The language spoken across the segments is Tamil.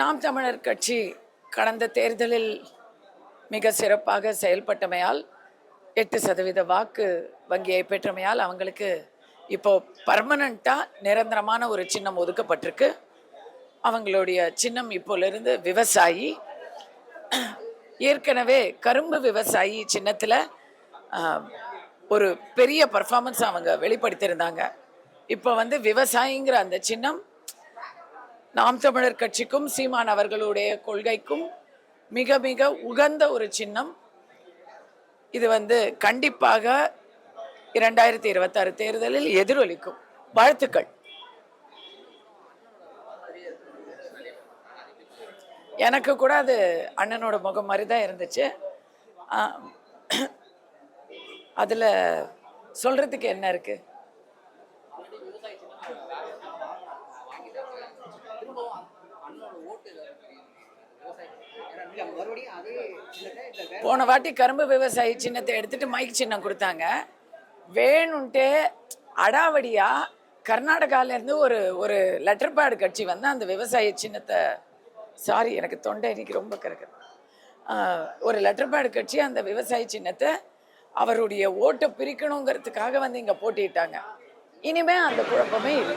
நாம் தமிழர் கட்சி கடந்த தேர்தலில் மிக சிறப்பாக செயல்பட்டமையால் எட்டு சதவீத வாக்கு வங்கியை பெற்றமையால் அவங்களுக்கு இப்போ பர்மனண்ட்டாக நிரந்தரமான ஒரு சின்னம் ஒதுக்கப்பட்டிருக்கு. அவங்களுடைய சின்னம் இப்போலேருந்து விவசாயி. ஏற்கனவே கரும்பு விவசாயி சின்னத்தில் ஒரு பெரிய பர்ஃபார்மன்ஸ் அவங்க வெளிப்படுத்தியிருந்தாங்க. இப்போ வந்து விவசாயிங்கிற அந்த சின்னம் நாம் தமிழர் கட்சிக்கும் சீமான் அவர்களுடைய கொள்கைக்கும் மிக மிக உகந்த ஒரு சின்னம். இது வந்து கண்டிப்பாக இரண்டாயிரத்தி இருபத்தாறு தேர்தலில் எதிரொலிக்கும். வாழ்த்துக்கள். எனக்கு கூட அது அண்ணனோட முகம் மாதிரி தான் இருந்துச்சு அதில் சொல்கிறதுக்கு என்ன இருக்குது போன வாட்டி கரும்பு விவசாயி சின்னத்தை எடுத்துட்டு மைக் சின்னம் கொடுத்தாங்க. வேணும்ட்டே அடாவடியா கர்நாடகாலேருந்து ஒரு ஒரு லெட்டர் பேடு கட்சி வந்து அந்த விவசாய சின்னத்தை சாரி எனக்கு தொண்டை இன்னைக்கு ரொம்ப கறக்குது ஒரு லெட்டர் பேடு கட்சி அந்த விவசாய சின்னத்தை அவருடைய ஓட்டை பிரிக்கணுங்கிறதுக்காக வந்து இங்கே போட்டிட்டாங்க. இனிமே அந்த குழப்பமே இல்லை.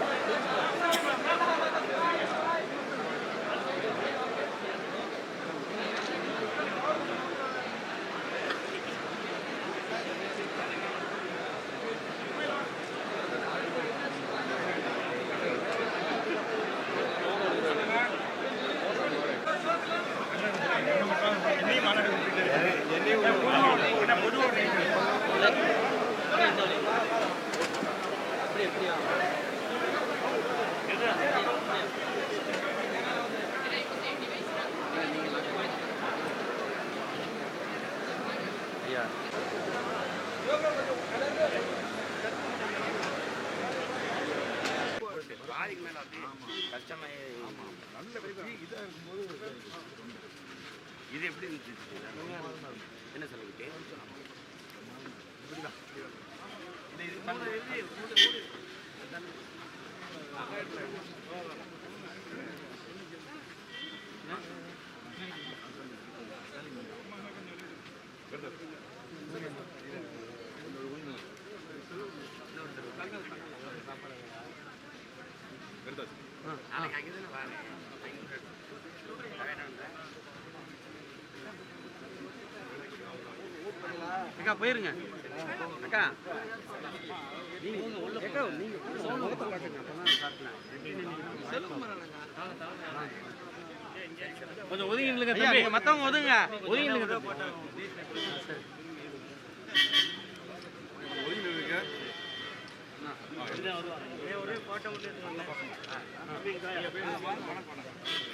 பாதிக்கு இதாக அப்படியே கஷ்டமாயி இது எப்படி இருந்துச்சு? என்ன சொல்லிக்கிட்டு நாளைக்கு அங்கே தானே வரேன் அக்கா போயிருங்க. அக்கா. கொஞ்சம் ஒதுங்கி நில்லுங்க தம்பி. மத்தவங்க ஒதுங்க ஒதுங்கி நில்லுங்க ஒரே போட்டோ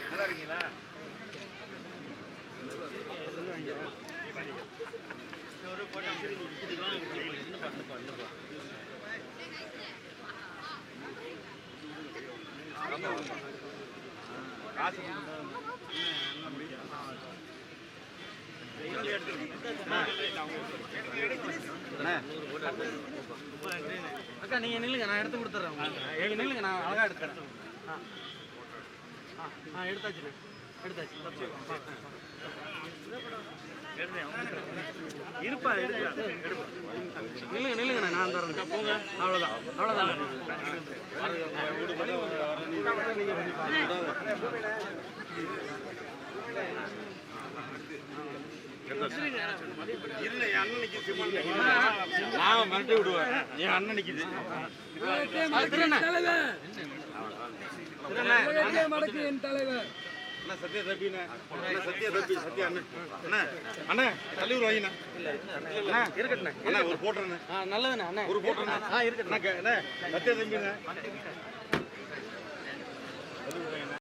நல்லா இருக்கீங்களா அக்கா நீங்க நில்லுங்க நான் எடுத்து கொடுத்துட்றேன் நீங்கள் நில்லுங்க நான் அழகா எடுத்துறேன் ஆ ஆ, ஆ எடுத்தாச்சுண்ணே. எடுத்தாச்சு. இருப்பா எடுப்பா நில்லுங்க நான் தரேன் போங்க அவ்வளோதான் அவ்வளோதான் என் அண்ணன் நான் விடுவேன் என் அண்ணன் அண்ணா சத்யா தப்பிண்ணே அண்ணா. சத்யா தப்பி சத்யா அண்ணன் அண்ணா அண்ணா தள்ளி விடுவாங்கண்ணா அண்ணா இருக்கட்டுண்ணே அண்ணா ஒரு போட்டுறேண்ணே நல்லதுண்ணே அண்ணே. ஒரு போட்டுறேண்ணே ஆ இருக்கட்டும் அண்ணா க- அண்ணா சத்யா தம்பிண்ணே.